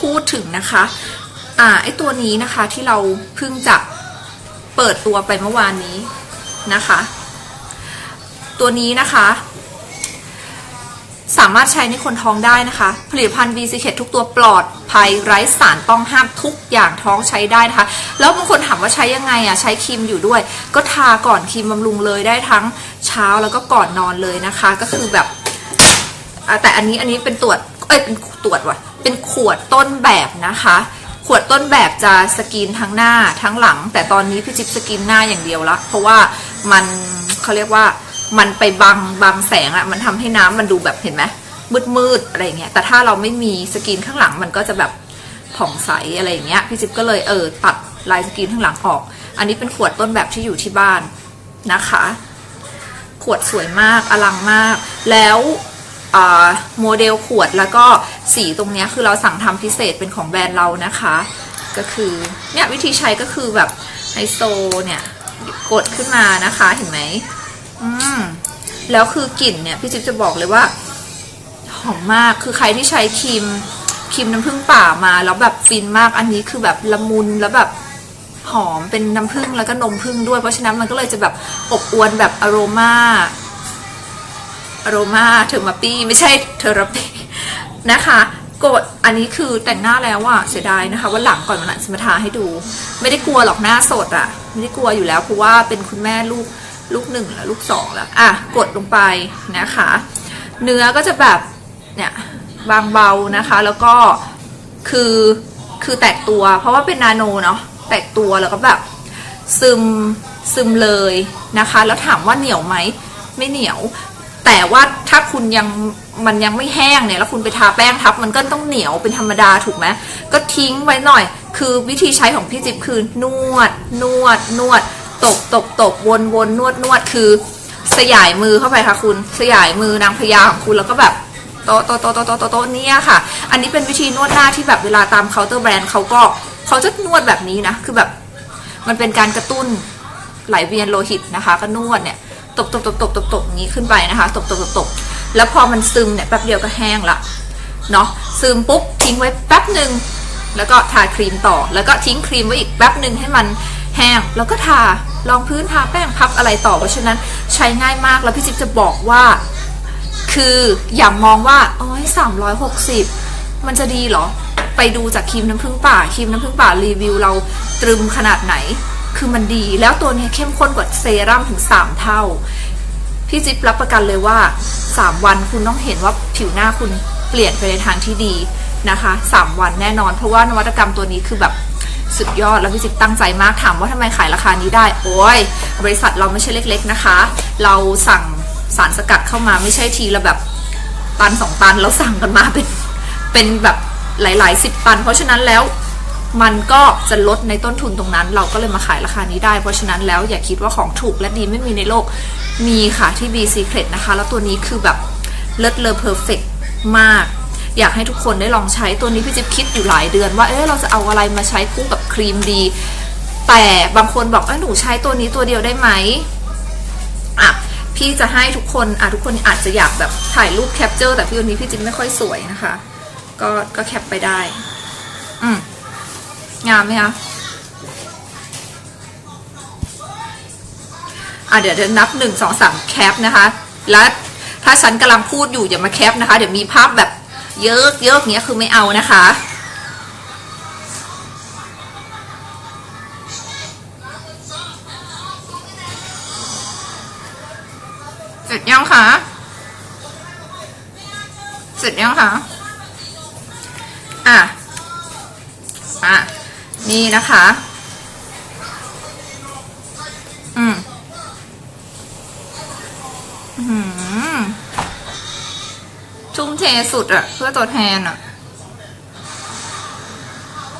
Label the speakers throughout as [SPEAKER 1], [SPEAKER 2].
[SPEAKER 1] พูดถึงนะคะอ่าไอตัวนี้นะคะที่เราเพิ่งจะเปิดตัวไปเมื่อวานนี้นะคะ ตัวนี้นะคะ สามารถใช้ในคนท้องได้นะคะ ผลิตภัณฑ์ v c ทุกตัวปลอดภัยไร้สารต้องห้ามทุกอย่างท้องใช้ได้นะคะ แล้วบางคนถามว่าใช้ยังไงอะใช้ครีมอยู่ด้วย ก็ทาก่อนครีมบำรุงเลยได้ทั้งเช้าแล้วก็ก่อนนอนเลยนะคะ ก็คือแบบแต่อันนี้อันนี้เป็นตรวจเอ้ยเป็นตรวจว่ะ เป็นขวดต้นแบบนะคะ ขวดต้นแบบจะสกรีนทั้งหน้าทั้งหลัง แต่ตอนนี้พี่จิ๊บสกรีนหน้าอย่างเดียวละ เพราะว่ามันเขาเรียกว่ามันไปบังบังแสงอะมันทำให้น้ำมันดูแบบเห็นไหมมืดมืดๆอะไรอย่างเงี้ย แต่ถ้าเราไม่มีสกรีนข้างหลังมันก็จะแบบผ่องใสอะไรอย่างเงี้ย พี่จิ๊บก็เลยเออตัดลายสกรีนข้างหลังออก อันนี้เป็นขวดต้นแบบที่อยู่ที่บ้านนะคะ ขวดสวยมากอลังมาก แล้ว โมเดลขวดแล้วก็สีตรงนี้คือเราสั่งทำพิเศษเป็นของแบรนด์เรานะคะ ก็คือเนี่ยวิธีใช้ก็คือแบบไฮโซเนี่ยกดขึ้นมานะคะเห็นไหมอืมแล้วคือกลิ่นเนี่ยพี่จิ๊บจะบอกเลยว่าหอมมากคือใครที่ใช้ครีมครีมน้ำผึ้งป่ามาแล้วแบบฟินมากอันนี้คือแบบละมุนแล้วแบบหอมเป็นน้ำผึ้งแล้วก็นมผึ้งด้วยเพราะฉะนั้นมันก็เลยจะแบบอบอวนแบบอโรมา อโรมาเทอร์มาปีไม่ใช่เทอราปีนะคะกดอันนี้คือแต่งหน้าแล้วอะเสียดายนะคะว่าหลังก่อนมันหลังจะมาทาให้ดู ไม่ได้กลัวหรอกหน้าสดอะไม่ได้กลัวอยู่แล้วเพราะว่าเป็นคุณแม่ลูกลูกหนึ่งแล้วลูกสองแล้วอะกดลงไปนะคะ เนื้อก็จะแบบเนี่ยบางเบานะคะ แล้วก็คือคือแตกตัว เพราะว่าเป็นนาโนเนาะแตกตัวแล้วก็แบบซึมซึมเลยนะคะ แล้วถามว่าเหนียวไหมไม่เหนียว แต่ว่าถ้าคุณยังมันยังไม่แห้งเนี่ยแล้วคุณไปทาแป้งทับ มันก็ต้องเหนียวเป็นธรรมดาถูกไหมก็ทิ้งไว้หน่อย คือวิธีใช้ของพี่จิ๊บคือนวด นวด นวด ตบตบตบวนวนนวดนวดคือ สยายมือเข้าไปค่ะคุณ สยายมือนางพญาของคุณแล้วก็แบบโตะโตะโตะโตโตะโตโตะเนี่ยค่ะ อันนี้เป็นวิธีนวดหน้าที่แบบเวลาตามเคาน์เตอร์แบรนด์เขาก็เขาจะนวดแบบนี้นะ คือแบบมันเป็นการกระตุ้นไหลเวียนโลหิตนะคะ ก็นวดเนี่ย ตบตบตบตบตบตบอย่างนี้ขึ้นไปนะคะตบตบตบตบแล้วพอมันซึมเนี่ยแป๊บเดียวก็แห้งละเนาะซึมปุ๊บทิ้งไว้แป๊บหนึ่งแล้วก็ทาครีมต่อ แล้วก็ทิ้งครีมไว้อีกแป๊บหนึ่งให้มันแห้งแล้วก็ทารองพื้นทาแป้งพับอะไรต่อเพราะฉะนั้นใช้ง่ายมากแล้วพี่จิ๊บจะบอกว่า คืออย่ามองว่าโอ้ยสามร้อยหกสิบมันจะดีเหรอ ไปดูจากครีมน้ำผึ้งป่าครีมน้ำผึ้งป่ารีวิวเราตรึมขนาดไหน คือมันดีแล้วตัวนี้เข้มข้นกว่าเซรั่มถึง 3 เท่า พี่จิ๊บรับประกันเลยว่า 3 วันคุณต้องเห็นว่าผิวหน้าคุณเปลี่ยนไปในทางที่ดีนะคะ 3 วันแน่นอน เพราะว่านวัตกรรมตัวนี้คือแบบสุดยอดแล้วพี่จิ๊บตั้งใจมากถามว่าทำไมขายราคานี้ได้ โอ้ย บริษัทเราไม่ใช่เล็กๆนะคะ เราสั่งสารสกัดเข้ามาไม่ใช่ทีละแบบตันสองตันเราสั่งกันมาเป็นเป็นแบบหลายๆสิบตัน เพราะฉะนั้นแล้ว มันก็จะลดในต้นทุนตรงนั้น เราก็เลยมาขายราคานี้ได้ เพราะฉะนั้นแล้วอย่าคิดว่าของถูกและดีไม่มีในโลกมีค่ะที่ B Secret นะคะ แล้วตัวนี้คือแบบเลิศเลอเพอร์เฟกมาก อยากให้ทุกคนได้ลองใช้ตัวนี้พี่จิ๊บคิดอยู่หลายเดือนว่าเอ๊ะเราจะเอาอะไรมาใช้คู่กับครีมดี แต่บางคนบอกเอ้หนูใช้ตัวนี้ตัวเดียวได้ไหมอะพี่จะให้ทุกคนอะทุกคนอาจจะอยากแบบถ่ายรูปแคปเจอร์แต่พี่วันนี้พี่จิ๊บไม่ค่อยสวยนะคะ ก็ก็แคปไปได้ อืม งามไหมคะอะเดี๋ยวเดี๋ยวนับหนึ่งสองสามแคปนะคะ และถ้าฉันกำลังพูดอยู่อย่ามาแคปนะคะ เดี๋ยวมีภาพแบบเยอะเยอะเงี้ยคือไม่เอานะคะเสร็จยังคะเสร็จยังคะอะอะ นี่นะคะอืมอืมชุ่มเทสุดอะเพื่อตัวแทนอะ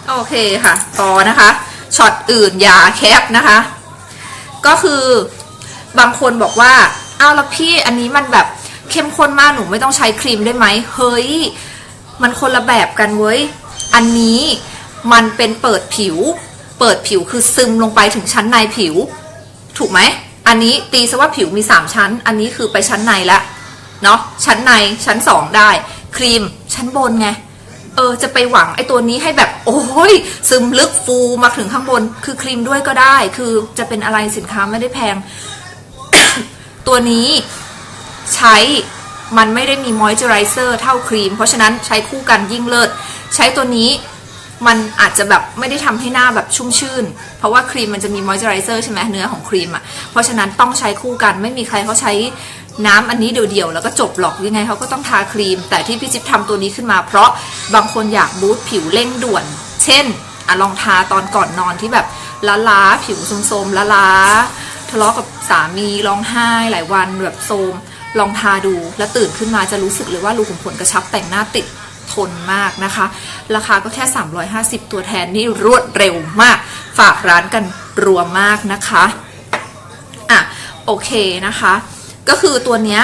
[SPEAKER 1] โอเคค่ะพอนะคะ ช็อตอื่นอย่าแคปนะคะ ก็คือบางคนบอกว่า อ้าวแล้วพี่อันนี้มันแบบเข้มข้นมากหนูไม่ต้องใช้ครีมได้ไหม เฮ้ย มันคนละแบบกันเว้ย อันนี้ มันเป็นเปิดผิว เปิดผิวคือซึมลงไปถึงชั้นในผิว ถูกไหม อันนี้ตีซะว่าผิวมี 3 ชั้น อันนี้คือไปชั้นในละเนาะชั้นในชั้น 2 ได้ ครีมชั้นบนไงเออจะไปหวังไอ้ตัวนี้ให้แบบโอ้ยซึมลึกฟูมาถึงข้างบน คือครีมด้วยก็ได้ คือจะเป็นอะไรสินค้าไม่ได้แพง ตัวนี้ใช้มันไม่ได้มีมอยเจอไรเซอร์เท่าครีม เพราะฉะนั้นใช้คู่กันยิ่งเลิศ ใช้ตัวนี้ มันอาจจะแบบไม่ได้ทำให้หน้าแบบชุ่มชื่น เพราะว่าครีมมันจะมีมอยเจอไรเซอร์ใช่ไหมเนื้อของครีมอะ่ะ เพราะฉะนั้นต้องใช้คู่กันไม่มีใครเขาใช้น้ำอันนี้เดียวๆ แล้วก็จบหรอกยังไงเขาก็ต้องทาครีม แต่ที่พี่จิ๊บทำตัวนี้ขึ้นมา เพราะบางคนอยากบูตผิวเร่งด่วน เช่นอะลองทาตอนก่อนนอนที่แบบล้าล้าผิวโทรมๆล้าล้าทะเลาะกับสามีร้องไห้หลายวันแบบโทรมลองทาดูแล้วตื่นขึ้นมาจะรู้สึกเลยว่ารูขุมขนกระชับแต่งหน้าติด ทนมากนะคะ ราคาก็แค่ 350 ตัวแทนนี่รวดเร็วมาก ฝากร้านกันรัวมากนะคะอะโอเคนะคะ ก็คือตัวเนี้ย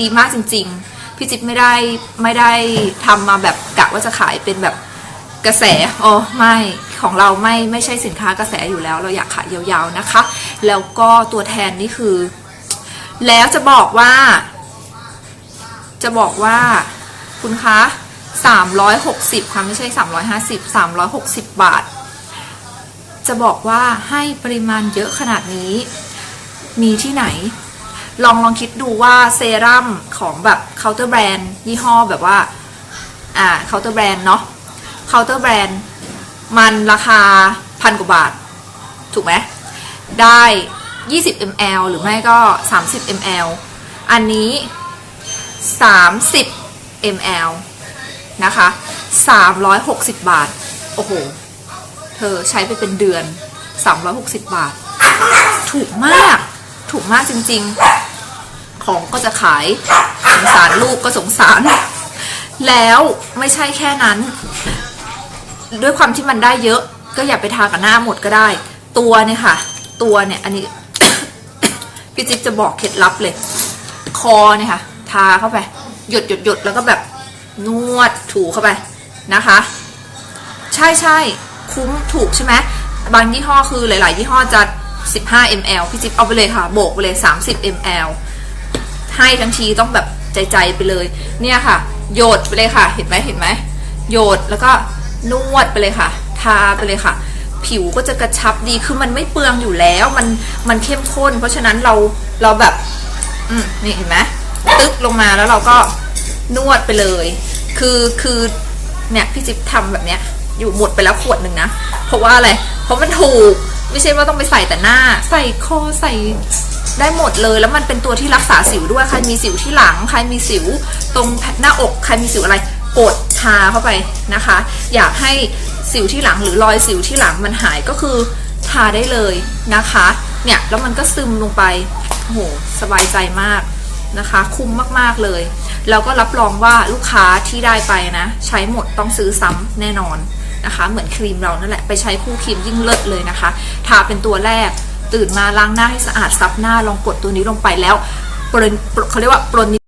[SPEAKER 1] ดีมากจริง ๆ พี่จิ๊บไม่ได้ไม่ได้ทำมาแบบกะว่าจะขายเป็นแบบกระแสอ๋อไม่ของเราไม่ไม่ใช่สินค้ากระแสอยู่แล้ว เราอยากขายยาวๆนะคะ แล้วก็ตัวแทนนี่คือ แล้วจะบอกว่า จะบอกว่า คุณคะ360ค่ะไม่ใช่ 350 360 บาท จะบอกว่าให้ปริมาณเยอะขนาดนี้ มีที่ไหน ลองลองคิดดูว่าเซรั่มของแบบเคาน์เตอร์แบรนด์ยี่ห้อแบบว่า อ่าเคาน์เตอร์แบรนด์เนาะเคาน์เตอร์แบรนด์มันราคาพันกว่าบาท ถูกไหมได้ 20 ml หรือไม่ก็ 30 ml อันนี้ 30 ml นะคะ 360 บาท โอ้โห เธอใช้ไปเป็นเดือน 360 บาท ถูกมาก ถูกมากจริงๆ ของก็จะขาย สงสารลูกก็สงสาร แล้วไม่ใช่แค่นั้น ด้วยความที่มันได้เยอะ ก็อย่าไปทากับหน้าหมดก็ได้ ตัวเนี่ยค่ะ ตัวเนี่ย อันนี้ พี่จิ๊บจะบอกเคล็ดลับเลย คอเนี่ยค่ะ ทาเข้าไป หยดหยดหยดแล้วก็แบบนวดถูเข้าไปนะคะ ใช่ใช่คุ้มถูกใช่ไหมบางยี่ห้อคือหลาย ๆ ยี่ห้อจะ 15 ml พี่จิ๊บเอาไปเลยค่ะ โบกไปเลย 30 ml ให้ทั้งทีต้องแบบใจๆไปเลย เนี่ยค่ะ โยดไปเลยค่ะ เห็นไหมเห็นไหมโยดแล้วก็นวดไปเลยค่ะ ทาไปเลยค่ะ ผิวก็จะกระชับดี คือมันไม่เปลืองอยู่แล้ว มัน มันเข้มข้น เพราะฉะนั้นเรา เราแบบ อืมนี่เห็นไหม ตึ๊กลงมาแล้วเราก็นวดไปเลย คือคือเนี่ยพี่จิ๊บทำแบบเนี้ย อยู่หมดไปแล้วขวดหนึ่งนะ เพราะว่าอะไร เพราะมันถูก ไม่ใช่ว่าต้องไปใส่แต่หน้า ใส่คอใส่ได้หมดเลยแล้วมันเป็นตัวที่รักษาสิวด้วยใครมีสิวที่หลัง ใครมีสิวตรงหน้าอกใครมีสิวอะไรกดทาเข้าไปนะคะ อยากให้สิวที่หลังหรือรอยสิวที่หลังมันหายก็คือทาได้เลยนะคะ เนี่ยแล้วมันก็ซึมลงไปโอ้โหสบายใจมาก นะคะ คุ้มมากๆเลย แล้วก็รับรองว่าลูกค้าที่ได้ไปนะ ใช้หมดต้องซื้อซ้ำแน่นอนนะคะ เหมือนครีมเรานั่นแหละไปใช้คู่ครีมยิ่งเลิศเลยนะคะทาเป็นตัวแรกตื่นมาล้างหน้าให้สะอาดซับหน้าลองกดตัวนี้ลงไปแล้วเขาเรียกว่าปรน